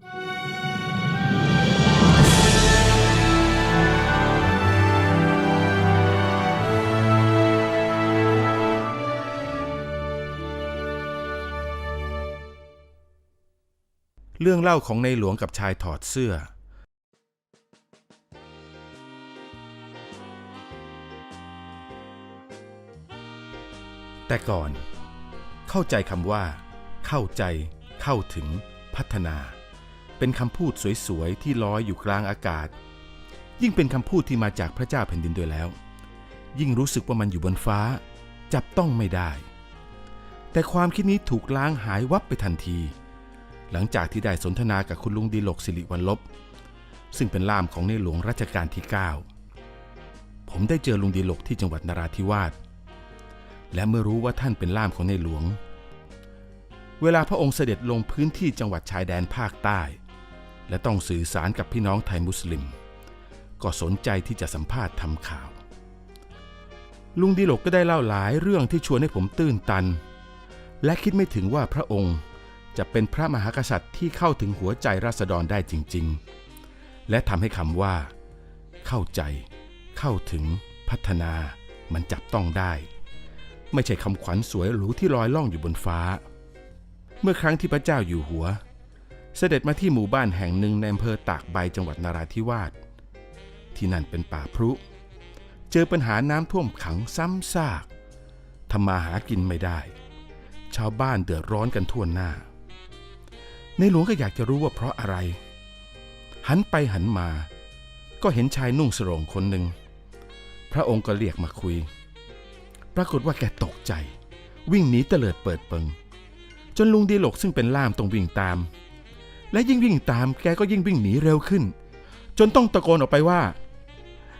เรื่องเล่าของในหลวงกับชายถอดเสื้อ แต่ก่อน เข้าใจคำว่า เข้าใจ เข้าถึง พัฒนา เป็นคำพูดสวยๆที่ลอยอยู่กลางอากาศ ยิ่งเป็นคำพูดที่มาจากพระเจ้าแผ่นดินด้วยแล้ว ยิ่งรู้สึกว่ามันอยู่บนฟ้า จับต้องไม่ได้ แต่ความคิดนี้ถูกล้างหายวับไปทันที หลังจากที่ได้สนทนากับคุณลุงดีหลกสิริวัลลบ ซึ่งเป็นล่ามของในหลวงรัชกาลที่ 9 ผมได้เจอลุงดีหลกที่จังหวัดนราธิวาสและเมื่อรู้ว่าท่านเป็นล่ามของในหลวง เวลาพระองค์เสด็จลงพื้นที่จังหวัดชายแดนภาคใต้ และต้องสื่อสารกับพี่น้องไทยมุสลิม ก็สนใจที่จะสัมภาษณ์ทำข่าว ลุงดีหลกก็ได้เล่าหลายเรื่องที่ชวนให้ผมตื้นตัน และคิดไม่ถึงว่าพระองค์จะเป็นพระมหากษัตริย์ที่เข้าถึงหัวใจราษฎรได้จริง ๆ และทำให้คำว่า เข้าใจ เข้าถึง พัฒนา มันจับต้องได้ ไม่ใช่คำขวัญสวยหรูที่ลอยล่องอยู่บนฟ้า เมื่อครั้งที่พระเจ้าอยู่หัว เสด็จมาที่หมู่บ้านแห่งหนึ่งในอำเภอตากใบจังหวัดนราธิวาส ที่นั่นเป็นป่าพรุ เจอปัญหาน้ำท่วมขังซ้ำซากทำมาหากินไม่ได้ ชาวบ้านเดือดร้อนกันทั่วหน้า ในหลวงก็อยากจะรู้ว่าเพราะอะไร หันไปหันมา ก็เห็นชายนุ่งสรงคนหนึ่ง พระองค์ก็เรียกมาคุย ปรากฏว่าแกตกใจ วิ่งหนีเตลิดเปิดเปิง จนลุงดีหลกซึ่งเป็นล่ามต้องวิ่งตาม และยิ่งวิ่งตามแกก็ยิ่งวิ่งหนีเร็วขึ้น จนต้องตะโกนออกไปว่า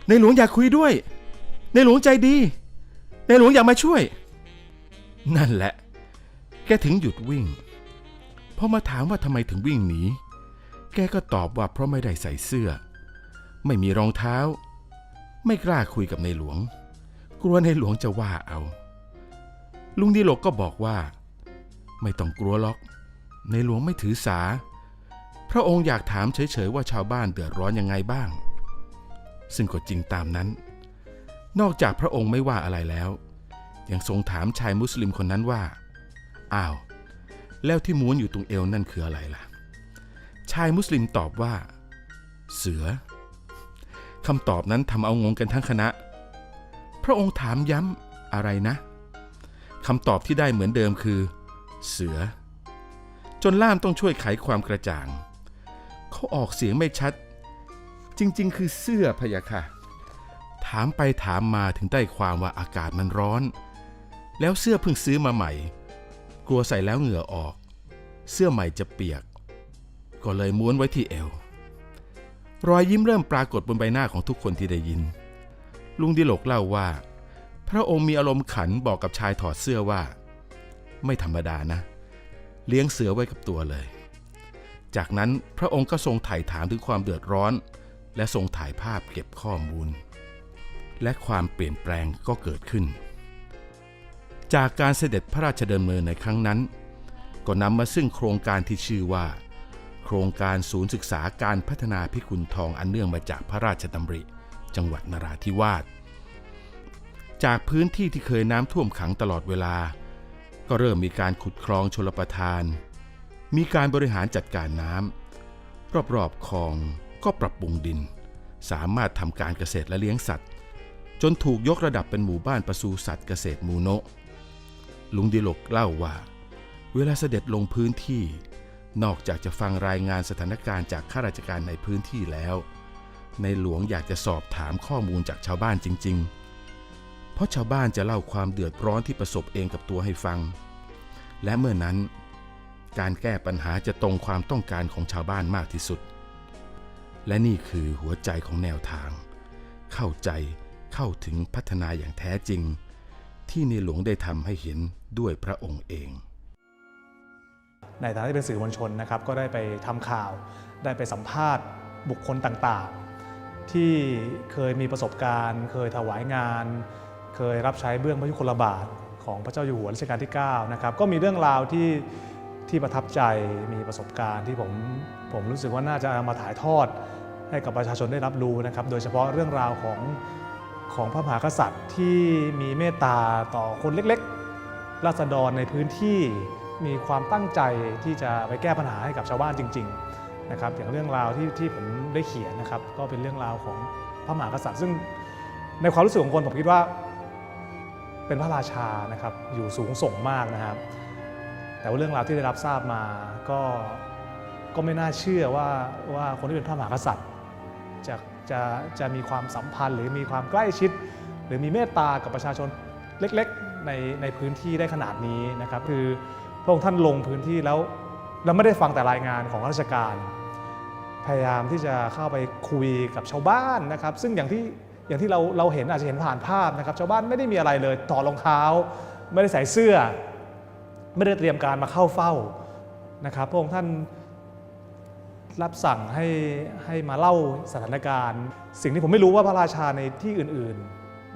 ในหลวงอยากคุยด้วย ในหลวงใจดี ในหลวงอยากมาช่วย นั่นแหละ แกถึงหยุดวิ่งพอมาถามว่าทำไมถึงวิ่งหนี แกก็ตอบว่าเพราะไม่ได้ใส่เสื้อ ไม่มีรองเท้า ไม่กล้าคุยกับในหลวง กลัวในหลวงจะว่าเอา ลุงดีหลกก็บอกว่า ไม่ต้องกลัวหรอก ในหลวงไม่ถือสา พระองค์อยากถามเฉยๆว่าชาวบ้านเดือดร้อนยังไงบ้าง ซึ่งก็จริงตามนั้น นอกจากพระองค์ไม่ว่าอะไรแล้ว ยังทรงถามชายมุสลิมคนนั้นว่า อ้าว แล้วที่ม้วนอยู่ตรงเอวนั่นคืออะไรล่ะ ชายมุสลิมตอบว่า เสือคำตอบนั้นทำเอางงกันทั้งคณะ พระองค์ถามย้ำอะไรนะคำตอบที่ได้เหมือนเดิมคือ เสือ จนล่ามต้องช่วยไขความกระจ่าง เขาออกเสียงไม่ชัด จริงๆ คือเสื้อพะยะค่ะ ถามไปถามมาถึงได้ความว่าอากาศมันร้อน แล้วเสื้อเพิ่งซื้อมาใหม่ กลัวใส่แล้วเหงื่อออก เสื้อใหม่จะเปียก ก็เลยม้วนไว้ที่เอว รอยยิ้มเริ่มปรากฏบนใบหน้าของทุกคนที่ได้ยิน ลุงดิโลกเล่าว่า พระองค์มีอารมณ์ขันบอกกับชายถอดเสื้อว่า ไม่ธรรมดานะ เลี้ยงเสือไว้กับตัวเลย จากนั้นพระองค์ก็ทรงถ่ายถามถึงความเดือดร้อน และทรงถ่ายภาพเก็บข้อมูล และความเปลี่ยนแปลงก็เกิดขึ้น จากการเสด็จพระราชดำเนินในครั้งนั้น ก็นำมาซึ่งโครงการที่ชื่อว่า โครงการศูนย์ศึกษาการพัฒนาพิกุลทองอันเนื่องมาจากพระราชดำริ จังหวัดนราธิวาสจากพื้นที่ที่เคยน้ำท่วมขังตลอดเวลา ก็เริ่มมีการขุดคลองชลประทาน มีการบริหารจัดการน้ำรอบๆคลองก็ปรับปรุงดิน สามารถทำการเกษตรและเลี้ยงสัตว์ จนถูกยกระดับเป็นหมู่บ้านปศุสัตว์เกษตรมูโนะลุงดิลกเล่าว่า เวลาเสด็จลงพื้นที่ นอกจากจะฟังรายงานสถานการณ์จากข้าราชการในพื้นที่แล้ว ในหลวงอยากจะสอบถามข้อมูลจากชาวบ้านจริง ๆ เพราะชาวบ้านจะเล่าความเดือดร้อนที่ประสบเองกับตัวให้ฟัง และเมื่อนั้น การแก้ปัญหาจะตรงความต้องการของชาวบ้านมากที่สุด และนี่คือหัวใจของแนวทาง เข้าใจเข้าถึงพัฒนาอย่างแท้จริง ที่ในหลวงได้ทำให้เห็นด้วยพระองค์เอง ในฐานะที่เป็นสื่อมวลชนนะครับ ก็ได้ไปทำข่าว ได้ไปสัมภาษณ์ บุคคลต่างๆ ที่เคยมีประสบการณ์ เคยถวายงาน เคยรับใช้เบื้องพระยุคลบาทของพระเจ้าอยู่หัวรัชกาลที่ 9 นะครับ ก็มีเรื่องราวที่ ที่ประทับใจมีประสบการณ์ที่ผมผมรู้สึกว่าน่าจะเอามาถ่ายทอดให้กับประชาชนได้รับรู้นะครับ โดยเฉพาะเรื่องราวของของพระมหากษัตริย์ที่มีเมตตาต่อคนเล็กๆราษฎรในพื้นที่มีความตั้งใจที่จะไปแก้ปัญหาให้กับชาวบ้านจริง ๆนะครับ อย่างเรื่องราวที่ที่ผมได้เขียนนะครับ ก็เป็นเรื่องราวของพระมหากษัตริย์ ซึ่งในความรู้สึกของคนผมคิดว่า เป็นพระราชานะครับอยู่สูงส่งมากนะครับ แต่ว่าเรื่องราวที่ได้รับทราบมาก็ก็ไม่น่าเชื่อว่าว่าคนที่เป็นพระมหากษัตริย์จะจะจะมีความสัมพันธ์ หรือมีความใกล้ชิด หรือมีเมตตากับประชาชนเล็กๆในในพื้นที่ได้ขนาดนี้นะครับคือพระองค์ท่านลงพื้นที่แล้วแล้วไม่ได้ฟังแต่รายงานของราชการ พยายามที่จะเข้าไปคุยกับชาวบ้านนะครับ ซึ่งอย่างที่อย่างที่เราเราเห็นอาจจะเห็นผ่านภาพนะครับ ชาวบ้านไม่ได้มีอะไรเลยถอดรองเท้า ไม่ได้ใส่เสื้อ ไม่ได้เตรียมการมาเข้าเฝ้านะครับพระองค์ท่านรับสั่งให้ให้มาเล่าสถานการณ์ สิ่งที่ผมไม่รู้ว่าพระราชาในที่อื่น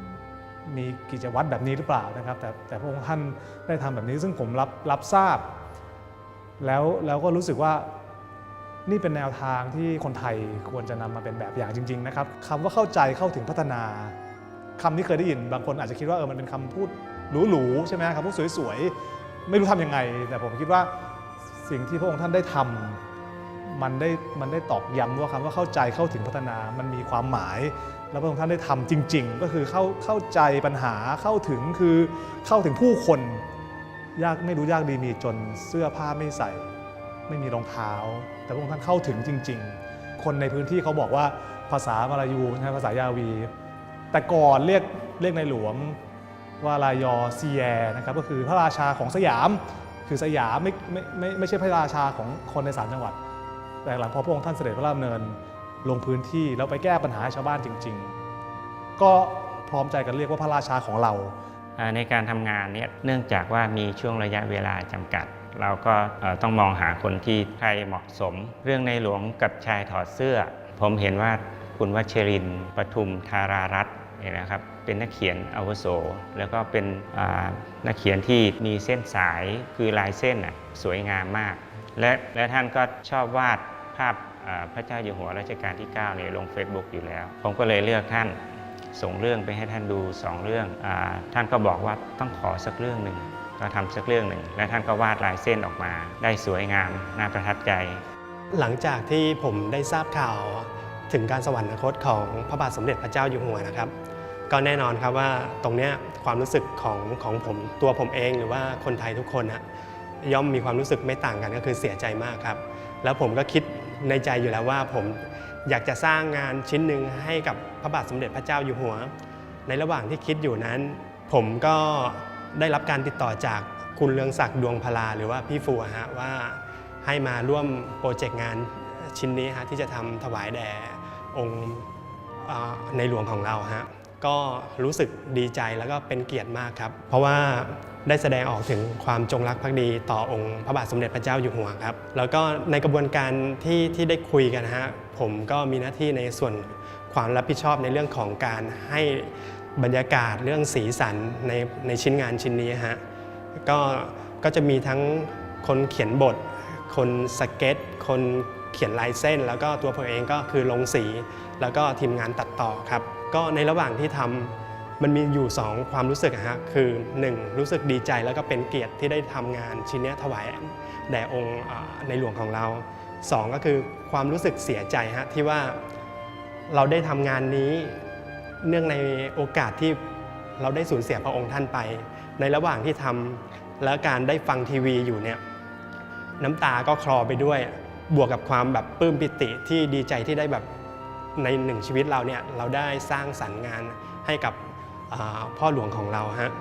ๆ มีกิจวัตรแบบนี้หรือเปล่านะครับ แต่แต่พระองค์ท่านได้ทำแบบนี้ซึ่งผมรับรับทราบ แล้วแล้วก็รู้สึกว่านี่เป็นแนวทางที่คนไทยควรจะนำมาเป็นแบบอย่างจริง ๆ นะครับคำว่าเข้าใจเข้าถึงพัฒนาคำที่เคยได้ยินบางคนอาจจะคิดว่าเออมันเป็นคำพูดหรูๆใช่ไหมคำพูดสวยๆ ไม่รู้ทำยังไง แต่ผมคิดว่าสิ่งที่พระองค์ท่านได้ทำมันได้มันได้ตอกย้ำว่าคำว่าเข้าใจเข้าถึงพัฒนามันมีความหมาย แล้วพระองค์ท่านได้ทำจริง ๆ ก็คือเข้าเข้าใจปัญหาเข้าถึงคือเข้าถึงผู้คน ยากไม่รู้ยากดีมีจนเสื้อผ้าไม่ใส่ ไม่มีรองเท้า แต่พระองค์ท่านเข้าถึงจริง ๆ คนในพื้นที่เขาบอกว่าภาษามาลายูนะภาษายาวี แต่ก่อนเรียกเรียกในหลวง วาลายอซีแยนะครับก็คือพระราชาของสยาม คือสยามไม่ไม่ไม่ไม่ใช่พระราชาของคนในสามจังหวัด แต่หลังพอพระองค์ท่านเสด็จพระราชดำเนินลงพื้นที่แล้วไปแก้ปัญหาให้ชาวบ้านจริง ๆ ก็พร้อมใจกันเรียกว่าพระราชาของเราในการทำงานเนี่ยเนื่องจากว่ามีช่วงระยะเวลาจำกัด เราก็ต้องมองหาคนที่ใครเหมาะสม เรื่องในหลวงกับชายถอดเสื้อ ผมเห็นว่าคุณวัชรินทร์ปทุมธารารัตน์ เนี่ยนะครับเป็นนักเขียนอาวุโส แล้วก็เป็นนักเขียนที่มีเส้นสายคือลายเส้นน่ะสวยงามมาก และและท่านก็ชอบวาดภาพพระเจ้าอยู่หัวรัชกาลที่9เนี่ยลง Facebook อยู่แล้ว ผมก็เลยเลือกท่านส่งเรื่องไปให้ท่านดู 2 เรื่องอท่านก็บอกว่าต้องขอสักเรื่องหนึ่งก็ทำสักเรื่องหนึ่ง และท่านก็วาดลายเส้นออกมา ได้สวยงามน่าประทับใจ หลังจากที่ผมได้ทราบข่าวถึงการสวรรคตของพระบาทสมเด็จพระเจ้าอยู่หัวนะครับ ก็แน่นอนครับว่าตรงเนี้ยความรู้สึกของของผมตัวผมเองหรือว่าคนไทยทุกคนนะย่อมมีความรู้สึกไม่ต่างกันก็คือเสียใจมากครับ แล้วผมก็คิดในใจอยู่แล้วว่าผมอยากจะสร้างงานชิ้นหนึ่งให้กับพระบาทสมเด็จพระเจ้าอยู่หัว ในระหว่างที่คิดอยู่นั้น ผมก็ได้รับการติดต่อจากคุณเรืองศักดิ์ดวงพลาหรือว่าพี่ฟูฮะว่าให้มาร่วมโปรเจกต์งานชิ้นนี้ฮะที่จะทำถวายแด่องค์ในหลวงของเราฮะ ก็รู้สึกดีใจแล้วก็เป็นเกียรติมากครับ เพราะว่าได้แสดงออกถึงความจงรักภักดีต่อองค์พระบาทสมเด็จพระเจ้าอยู่หัวครับ แล้วก็ในกระบวนการที่ที่ได้คุยกันฮะผมก็มีหน้าที่ในส่วนความรับผิดชอบในเรื่องของการให้บรรยากาศเรื่องสีสันในในชิ้นงานชิ้นนี้ฮะก็ก็จะมีทั้งคนเขียนบท คนสเก็ต คนเขียนลายเส้น แล้วก็ตัวผมเองก็คือลงสี แล้วก็ทีมงานตัดต่อครับ ก็ในระหว่างที่ทำมันมีอยู่ 2 ความรู้สึกฮะคือ 1 รู้สึกดีใจแล้วก็เป็นเกียรติที่ได้ทำงานชิ้นนี้ถวายแด่องค์ในหลวงของเรา 2 ก็คือความรู้สึกเสียใจฮะที่ว่าเราได้ทำงานนี้เนื่องในโอกาสที่เราได้สูญเสียพระองค์ท่านไป ในระหว่างที่ทำและการได้ฟังทีวีอยู่เนี่ยน้ำตาก็คลอไปด้วยบวกกับความแบบปลื้มปิติที่ดีใจที่ได้แบบ ในหนึ่งชีวิตเราเนี่ยเราได้สร้างสรรค์งานให้กับพ่อหลวงของเราฮะ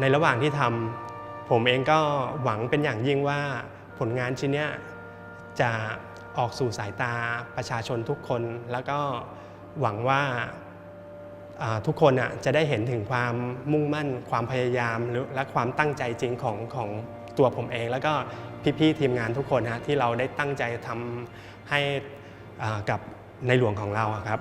ในระหว่างที่ทำผมเองก็หวังเป็นอย่างยิ่งว่าผลงานชิ้นนี้จะออกสู่สายตาประชาชนทุกคน แล้วก็หวังว่าทุกคนอะจะได้เห็นถึงความมุ่งมั่น ความพยายามและความตั้งใจจริงของของตัวผมเอง แล้วก็พี่ๆทีมงานทุกคนฮะที่เราได้ตั้งใจทำให้กับ ในหลวงของเราครับ